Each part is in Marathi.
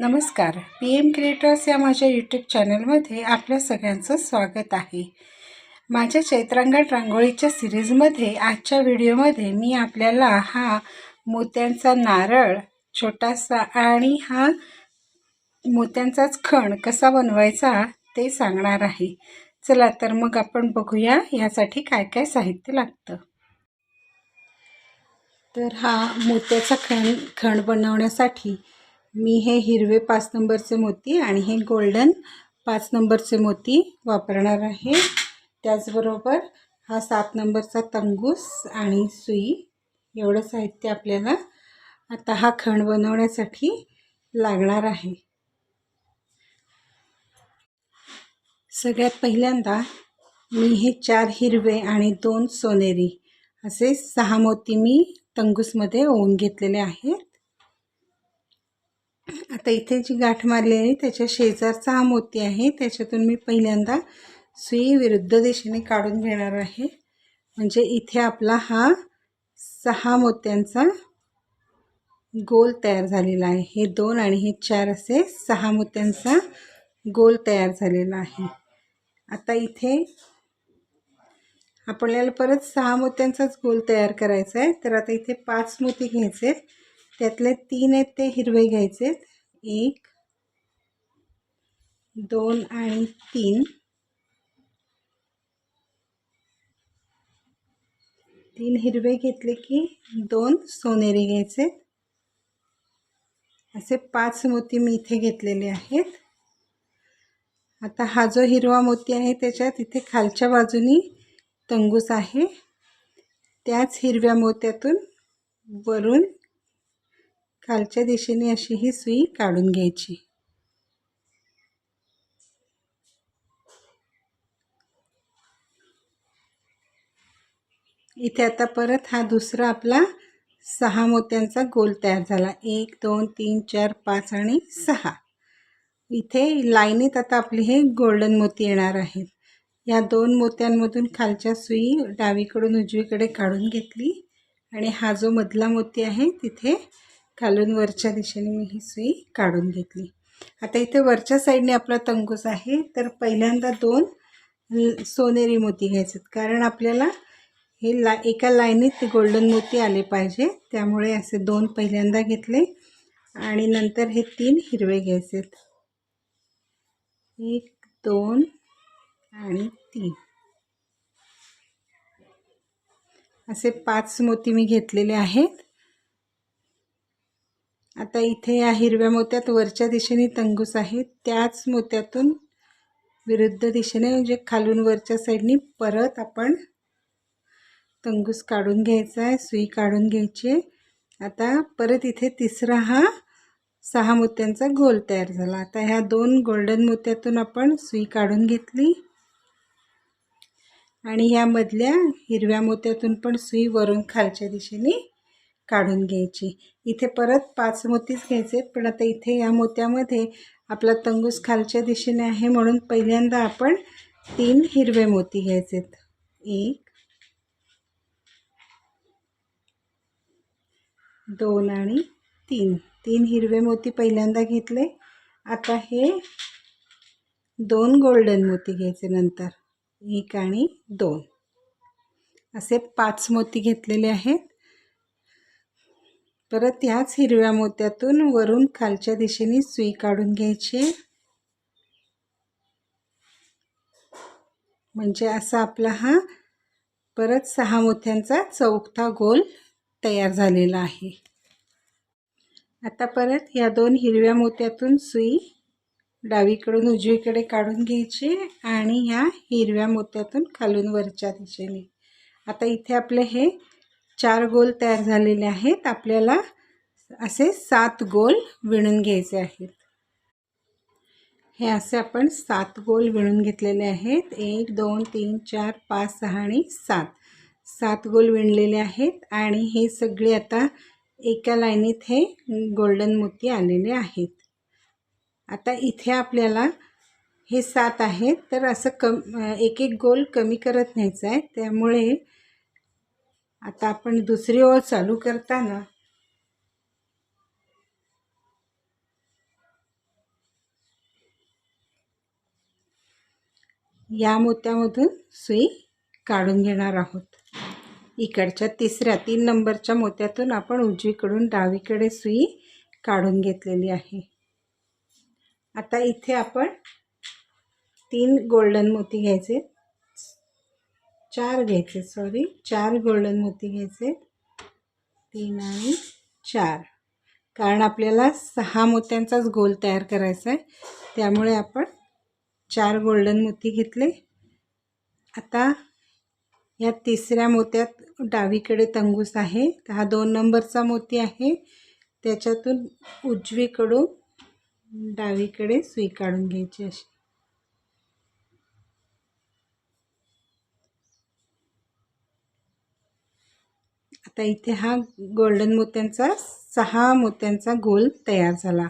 नमस्कार. पी एम क्रिएटर्स या माझ्या यूट्यूब चॅनलमध्ये आपल्या सगळ्यांचं स्वागत आहे. माझ्या चैत्रांगण रांगोळीच्या सिरीजमध्ये आजच्या व्हिडिओमध्ये मी आपल्याला हा मोत्यांचा नारळ छोटासा आणि हा मोत्यांचाच खण कसा बनवायचा ते सांगणार आहे. चला तर मग आपण बघूया यासाठी काय काय साहित्य लागतं. तर हा मोत्याचा खण खण बनवण्यासाठी मी हे हिरवे पाच नंबरचे मोती आणि हे गोल्डन पाच नंबरचे मोती वापरणार आहे. त्याचबरोबर हा सात नंबरचा तंगूस आणि सुई एवढं साहित्य आपल्याला आता हा खण बनवण्यासाठी लागणार आहे. सगळ्यात पहिल्यांदा मी हे चार हिरवे आणि दोन सोनेरी असे सहा मोती मी तंगूसमध्ये ओवून घेतलेले आहेत. आता इथे जी गाठ मारली आहे त्याच्या शेजारचा हा मोती आहे. त्याच्यातून मी पहिल्यांदा सुई विरुद्ध दिशेने काढून घेणार आहे. म्हणजे इथे आपला हा सहा मोत्यांचा गोल तयार झालेला आहे. हे दोन आणि हे चार असे सहा मोत्यांचा गोल तयार झालेला आहे. आता इथे आपल्याला परत सहा मोत्यांचाच गोल तयार करायचा आहे. तर आता इथे पाच मोती घ्यायचे त्यातले तीन आहेत ते हिरवे घ्यायचे. एक दोन आणि तीन. तीन हिरवे घेतले की दोन सोनेरी घ्यायचे. असे पाच मोती मी इथे घेतलेले आहेत. आता हा जो हिरवा मोती आहे त्याच्यात इथे खालच्या बाजूनी तंगूस आहे. त्याच हिरव्या मोत्यातून वरून खालच्या दिशेने अशी ही सुई काढून घ्यायची. इथे आता परत हा दुसरा आपला सहा मोत्यांचा गोल तयार झाला. एक दोन तीन चार पाच आणि सहा. इथे लाईनीत आता आपले हे गोल्डन मोती येणार आहेत. या दोन मोत्यांमधून खालच्या सुई डावीकडून उजवीकडे काढून घेतली आणि हा जो मधला मोती आहे तिथे खालून वरच्या दिशेने मी ही सुई काढून घेतली. आता इथे वरच्या साईडने आपला तंगूस आहे तर पहिल्यांदा दोन सोनेरी मोती घ्यायचे कारण आपल्याला हे ला एका लाईनीत ते गोल्डन मोती आले पाहिजे. त्यामुळे असे दोन पहिल्यांदा घेतले आणि नंतर हे तीन हिरवे घ्यायचे एक दोन आणि तीन. असे पाच मोती मी घेतलेले आहेत. आता इथे या हिरव्या मोत्यात वरच्या दिशेने तंगूस आहे त्याच मोत्यातून विरुद्ध दिशेने म्हणजे खालून वरच्या साईडनी परत आपण तंगूस काढून घ्यायचा आहे सुई काढून घ्यायची आता परत इथे तिसरा हा सहा मोत्यांचा गोल तयार झाला. आता ह्या दोन गोल्डन मोत्यातून आपण सुई काढून घेतली. आणि ह्यामधल्या हिरव्या मोत्यातून पण सुई वरून खालच्या दिशेने काढून घ्यायची. इथे परत पाच मोतीच घ्यायचे पण आता इथे या मोत्यामध्ये आपला तंगूस खालच्या दिशेने आहे म्हणून पहिल्यांदा आपण तीन हिरवे मोती घ्यायचेत. एक दोन आणि तीन. तीन हिरवे मोती पहिल्यांदा घेतले. आता हे दोन गोल्डन मोती घ्यायचे नंतर. एक आणि दोन. असे पाच मोती घेतलेले आहेत. परत याच हिरव्या मोत्यातून वरून खालच्या दिशेने सुई काढून घ्यायची. म्हणजे असा आपला हा परत सहा मोत्यांचा चौथा गोल तयार झालेला आहे. आता परत या दोन हिरव्या मोत्यातून सुई डावीकडून उजवीकडे काढून घ्यायची आणि ह्या हिरव्या मोत्यातून खालून वरच्या दिशेने. आता इथे आपले हे चार गोल तयार झालेले आहेत. आपल्याला असे सात गोल विणून घ्यायचे आहेत. हे असे आपण सात गोल विणून घेतलेले आहेत. एक दोन तीन चार पाच सहा आणि सात. सात गोल विणलेले आहेत आणि हे सगळे आता एका लाईनीत हे गोल्डन मोती आलेले आहेत. आता इथे आपल्याला हे सात आहेत. तर असं कम एक एक गोल कमी करत न्यायचं आहे. त्यामुळे आता आपण दुसरी ओळ चालू करताना या मोत्यामधून सुई काढून घेणार आहोत. इकडच्या तिसऱ्या तीन नंबरच्या मोत्यातून आपण उजवीकडून डावीकडे सुई काढून घेतलेली आहे. आता इथे आपण तीन गोल्डन मोती घ्यायचे. चार घ्यायचे सॉरी चार गोल्डन मोती घ्यायचे. तीन आणि चार. कारण आपल्याला सहा मोत्यांचाच गोल तयार करायचा आहे त्यामुळे आपण चार गोल्डन मोती घेतले. आता या तिसऱ्या मोत्यात डावीकडे तंगूस आहे. हा दोन नंबरचा मोती आहे. त्याच्यातून उजवीकडून डावीकडे सुई काढून घ्यायची अशी. आता इथे हा गोल्डन मोत्यांचा सहा मोत्यांचा गोल तयार झाला.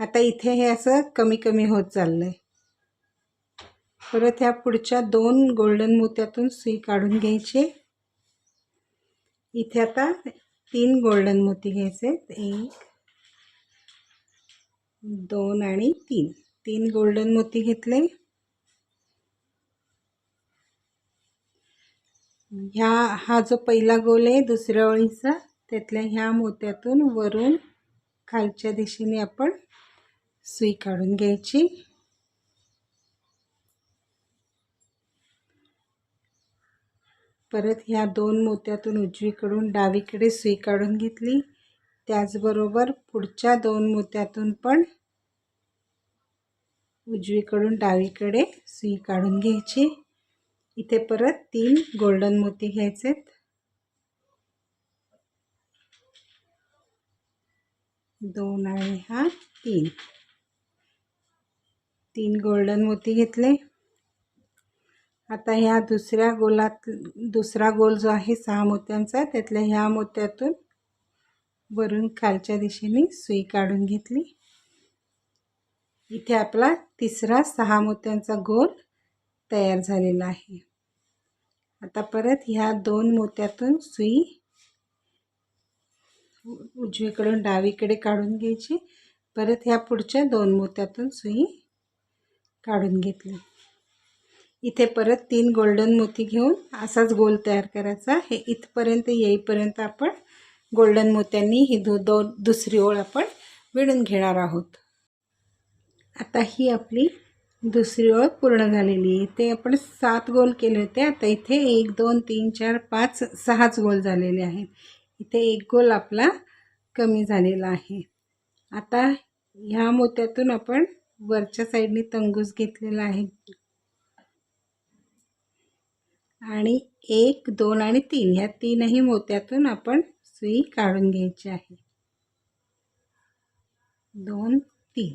आता इथे हे असं कमी कमी होत चाललं आहे परत ह्या पुढच्या दोन गोल्डन मोत्यातून सुई काढून घ्यायची. इथे आता तीन गोल्डन मोती घ्यायचे एक दोन आणि तीन. तीन गोल्डन मोती घेतले. ह्या हा जो पहिला गोल आहे दुसऱ्या ओळीचा त्यातल्या ह्या मोत्यातून वरून खालच्या दिशेने आपण सुई काढून घ्यायची. परत ह्या दोन मोत्यातून उजवीकडून डावीकडे सुई काढून घेतली. त्याचबरोबर पुढच्या दोन मोत्यातून पण उजवीकडून डावीकडे सुई काढून घ्यायची. इथे परत तीन गोल्डन मोती घ्यायचे दोन आणि हा तीन. तीन गोल्डन मोती घेतले. आता ह्या दुसऱ्या गोलात दुसरा गोल जो आहे सहा मोत्यांचा त्यातल्या ह्या मोत्यातून वरून खालच्या दिशेने सुई काढून घेतली. इथे आपला तिसरा सहा मोत्यांचा गोल तयार झालेला आहे. आता परत ह्या दोन मोत्यातून सुई उजवीकडून डावीकडे काढून घ्यायची. परत ह्या पुढच्या दोन मोत्यातून सुई काढून घेतली. इथे परत तीन गोल्डन मोती घेऊन असाच गोल तयार करायचा. हे इथपर्यंत येईपर्यंत आपण गोल्डन मोत्यांनी ही दो दोन दुसरी ओळ आपण विणून घेणार आहोत. आता ही आपली दुसरी ओळ पूर्ण झालेली आहे. ते आपण सात गोल केले होते. आता इथे एक दोन तीन चार पाच सहाच गोल झालेले आहेत. इथे एक गोल आपला कमी झालेला आहे. आता ह्या मोत्यातून आपण वरच्या साईडने तंगूस घेतलेला आहे. आणि एक दोन आणि तीन ह्या तीनही मोत्यातून आपण सुई काढून घ्यायची आहे. दोन तीन.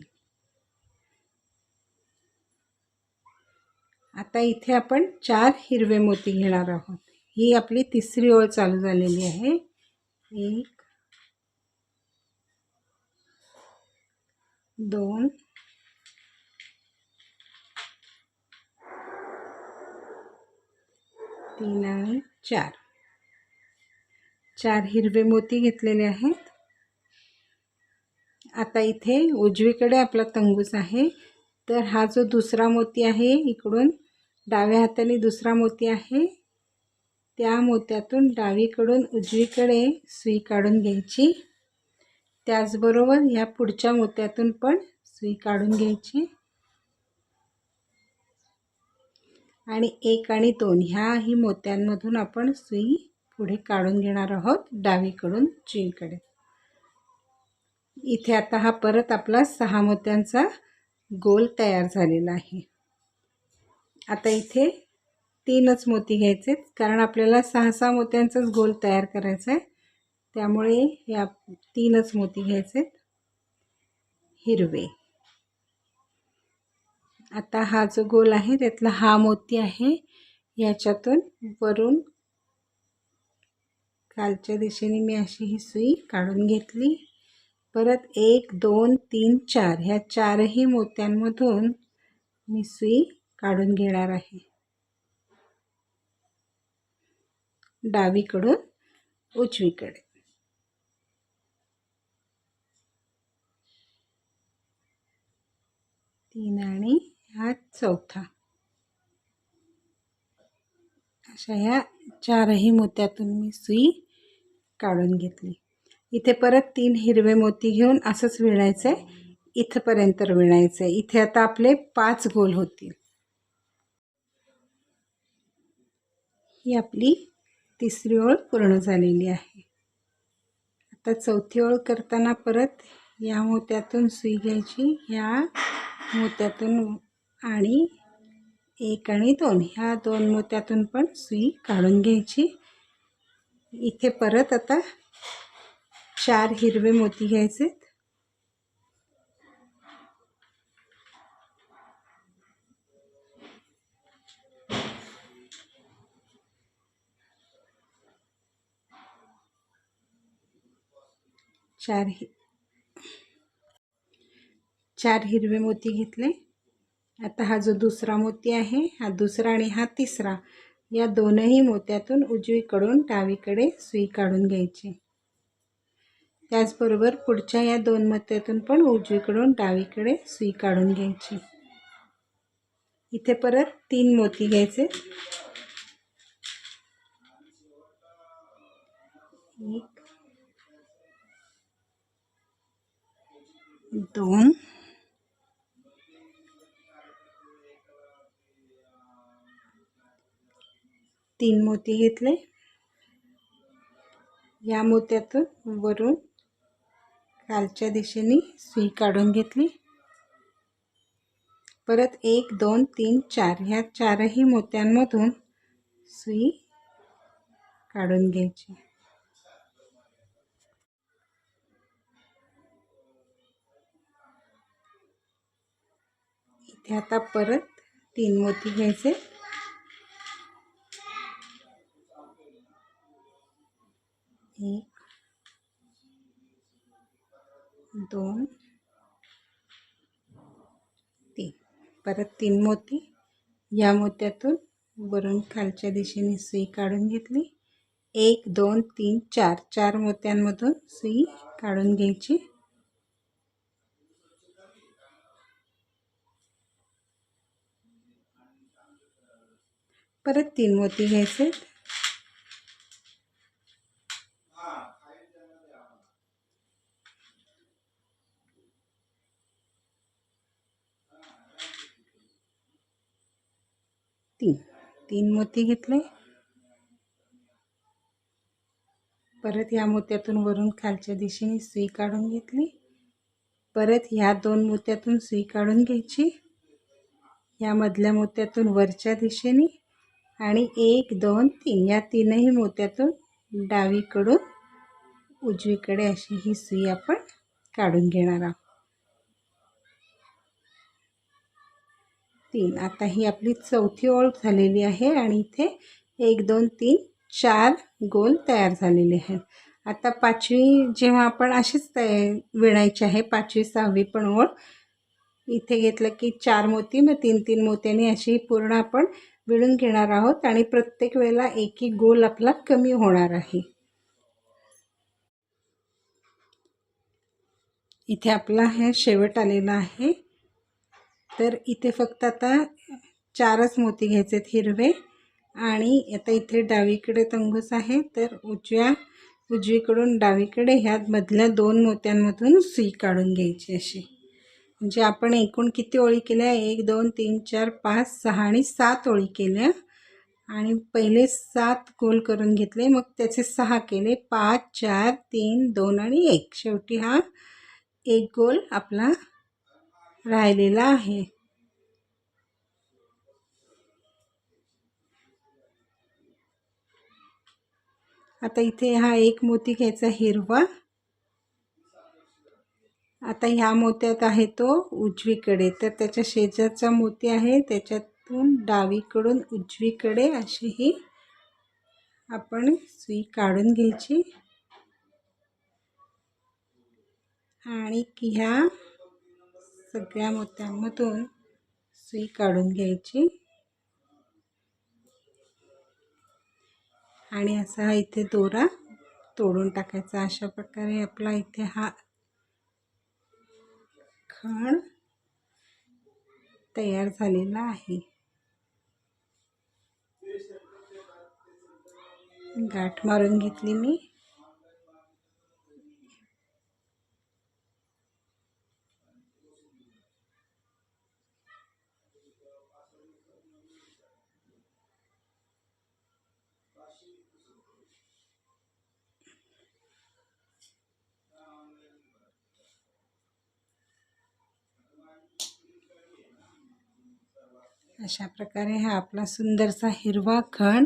आता इथे आपण चार हिरवे मोती घेणार आहोत. ही आपली तिसरी ओळ चालू झालेली आहे. एक दोन तीन आणि चार. चार हिरवे मोती घेतलेले आहेत. आता इथे उजवीकडे आपला तंगूस आहे. तर हा जो दुसरा मोती आहे इकडून डाव्या हाताने दुसरा मोती आहे. त्या मोत्यातून डावीकडून उजवीकडे सुई काढून घ्यायची. त्याचबरोबर ह्या पुढच्या मोत्यातून पण सुई काढून घ्यायची. आणि एक आणि दोन ह्याही मोत्यांमधून आपण सुई पुढे काढून घेणार आहोत डावीकडून चीकडे इथे आता हा परत आपला सहा मोत्यांचा गोल तयार झालेला आहे. आता इथे तीनच मोती घ्यायचे कारण आपल्याला सहा सहा मोत्यांचाच गोल तयार करायचा आहे. त्यामुळे या तीनच मोती घ्यायचे हिरवे. आता हा जो गोल आहे त्यातला हा मोती आहे. याच्यातून वरून खालच्या दिशेने मी अशी ही सुई काढून घेतली. परत एक दोन तीन चार. ह्या चारही मोत्यांमधून मी सुई काढून घेणार आहे. डावीकडून उजवीकडे. तीन आणि हा चौथा. अशा ह्या चारही मोत्यातून मी सुई काढून घेतली. इथे परत तीन हिरवे मोती घेऊन असंच विणायचं आहे इथंपर्यंत विणायचं आहे इथे आता आपले पाच गोल होतील. ही आपली तिसरी ओळ पूर्ण झालेली आहे. आता चौथी ओळ करताना परत या मोत्यातून सुई घ्यायची ह्या मोत्यातून आणि एक आणि दोन. ह्या दोन मोत्यातून पण सुई काढून घ्यायची. इथे परत आता चार हिरवे मोती घ्यायचे चार हि चार हिरवे मोती घेतले. आता हा जो दुसरा मोती आहे हा दुसरा आणि हा तिसरा या दोनही मोत्यातून उजवीकडून डावीकडे सुई काढून घ्यायची. त्याचबरोबर पुढच्या या दोन मोत्यातून पण उजवीकडून डावीकडे सुई काढून घ्यायची. इथे परत तीन मोती घ्यायचे. एक दोन. तीन मोती घेतले. या मोत्यातून वरून खालच्या दिशेने सुई काढून घेतली. परत एक दोन तीन चार. ह्या चारही मोत्यांमधून सुई काढून घ्यायची. इथे आता परत तीन मोती घ्यायचे. एक दोन तीन. परत तीन मोती. या मोत्यातून वरून खालच्या दिशेने सुई काढून घेतली. एक दोन तीन चार. चार मोत्यांमधून सुई काढून घ्यायची. परत तीन मोती घ्यायचे तीन. तीन मोती घेतले. परत या मोत्यातून वरून खालच्या दिशेने सुई काढून घेतली. परत ह्या दोन मोत्यातून सुई काढून घ्यायची. या मधल्या मोत्यातून वरच्या दिशेने आणि एक दोन तीन. या तीनही मोत्यातून डावीकडून उजवीकडे अशी ही सुई आपण काढून घेणार आहोत. तीन. आता ही आपली चौथी ओळ झालेली आहे आणि इथे एक दोन तीन चार गोल तयार झालेले आहेत. आता पाचवी जेव्हा आपण अशीच तया विणायची आहे पाचवी सहावी पण ओळ इथे घेतलं की चार मोती मग तीन तीन मोत्यांनी अशी पूर्ण आपण विणून घेणार आहोत आणि प्रत्येक वेळेला एक एक गोल आपला कमी होणार आहे. इथे आपला हे शेवट आलेला आहे. तर इथे फक्त आता चारच मोती घ्यायचे आहेत हिरवे. आणि आता इथे डावीकडे तंगूस आहे. तर उजव्या उजवीकडून डावीकडे ह्या मधल्या दोन मोत्यांमधून सुई काढून घ्यायची अशी. म्हणजे आपण एकूण किती ओळी केल्या? एक दोन तीन चार पाच सहा आणि सात ओळी केल्या. आणि पहिले सात गोल करून घेतले. मग त्याचे सहा केले. पाच चार तीन दोन आणि एक. शेवटी हा एक गोल आपला राहिलेला आहे. आता इथे हा एक मोती घ्यायचा हिरवा. आता ह्या मोत्यात आहे तो उजवीकडे. तर त्याच्या शेजारचा मोती आहे त्याच्यातून डावीकडून उजवीकडे अशी ही आपण सुई काढून घ्यायची. आणि ह्या सगळ्या मोत्यांमधून सुई काढून घ्यायची. आणि असा हा इथे दोरा तोडून टाकायचा. अशा प्रकारे आपला इथे हा लिखाण तयार झालेला आहे. गाठ मारून घेतली मी. अशा प्रकारे हा आपला सुंदरसा हिरवा खण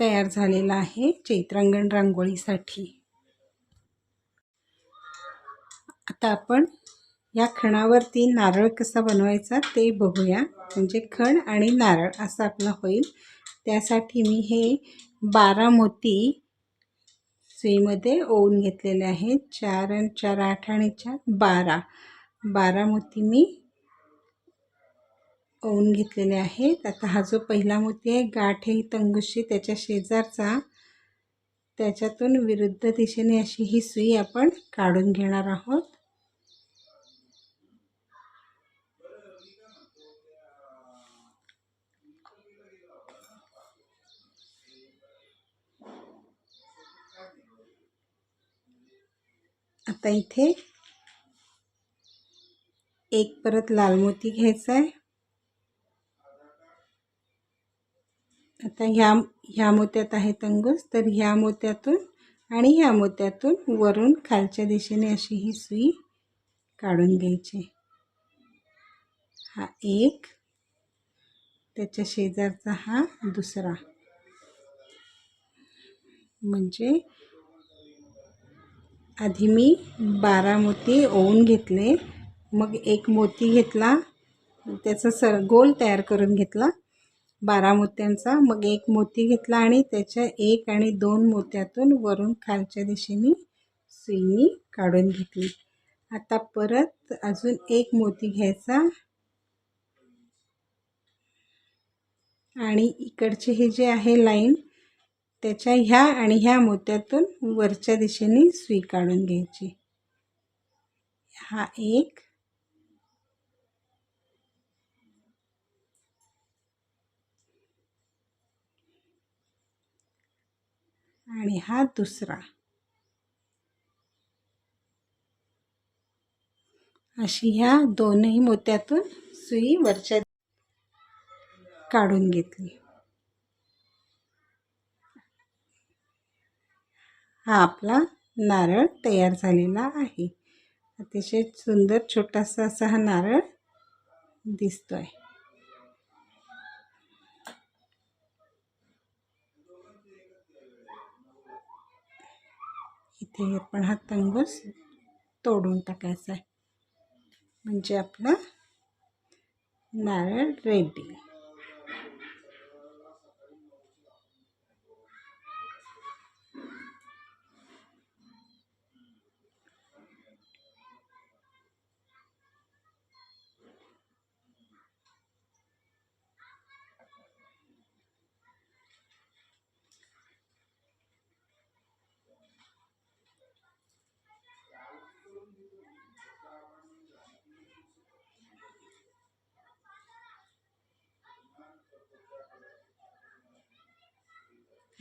तयार झालेला आहे चैत्रांगण रांगोळीसाठी. आता आपण या खणावरती नारळ कसा बनवायचा ते बघूया. म्हणजे खण आणि नारळ असं आपलं होईल. त्यासाठी मी हे बारा मोती सुईमध्ये ओवून घेतलेले आहेत. चार आणि चार आठ आणि चार बारा. बारा मोती मी ओवून घेतलेले आहेत. आता हा जो पहिला मोती आहे गाठ ही तंगुशी त्याच्या शेजारचा. त्याच्यातून विरुद्ध दिशेने अशी ही सुई आपण काढून घेणार आहोत. आता इथे एक परत लाल मोती घ्यायचा आहे. आता ह्या ह्या मोत्यात आहे तंगूस तर ह्या मोत्यातून आणि ह्या मोत्यातून वरून खालच्या दिशेने अशी ही सुई काढून घ्यायची. हा एक त्याच्या शेजारचा हा दुसरा. म्हणजे आधी मी बारा मोती ओवून घेतले मग एक मोती घेतला त्याचा सर गोल तयार करून घेतला बारा मोत्यांचा. मग एक मोती घेतला आणि त्याच्या एक आणि दोन मोत्यातून वरून खालच्या दिशेने सुईनी काढून घेतली. आता परत अजून एक मोती घ्यायचा आणि इकडचे हे जे आहे लाईन त्याच्या ह्या आणि ह्या मोत्यातून वरच्या दिशेने सुई काढून घ्यायची. हा एक आणि हा दुसरा. अशी ह्या दोनही मोत्यातून सुई वरच्या काढून घेतली. हा आपला नारळ तयार झालेला आहे. अतिशय सुंदर छोटासा असा हा नारळ दिसतोय. इथे आपण हा तंगूस तोडून टाकायचा आहे. म्हणजे आपलं नारळ रेडी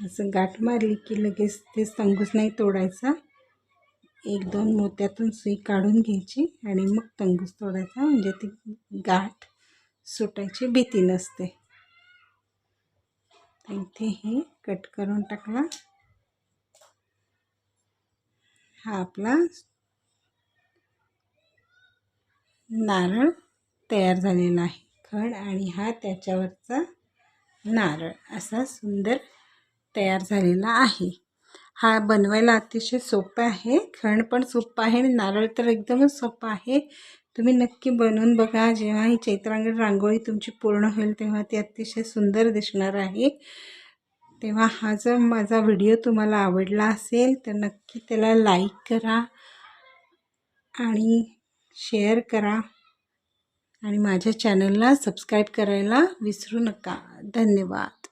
असं गाठ मारली की लगेच ते तंगूस नाही तोडायचा. एक दोन मोत्यातून सुई काढून घ्यायची आणि मग तंगूस तोडायचा. म्हणजे ती गाठ सुटायची भीती नसते. इथे हे कट करून टाकला. हा आपला नारळ तयार झालेला आहे. खड आणि हा त्याच्यावरचा नारळ. असा सुंदर तयार झालेला आहे. हा बनवायला अतिशय सोपा आहे. खण पण सोपं आहे आणि नारळ तर एकदमच सोपं आहे. तुम्ही नक्की बनवून बघा. जेव्हा ही चैत्रांगण रांगोळी तुमची पूर्ण होईल तेव्हा ती अतिशय सुंदर दिसणार आहे. तेव्हा हा जर माझा व्हिडिओ तुम्हाला आवडला असेल तर नक्की त्याला लाईक करा आणि शेअर करा. आणि माझ्या चॅनलला सबस्क्राईब करायला विसरू नका. धन्यवाद.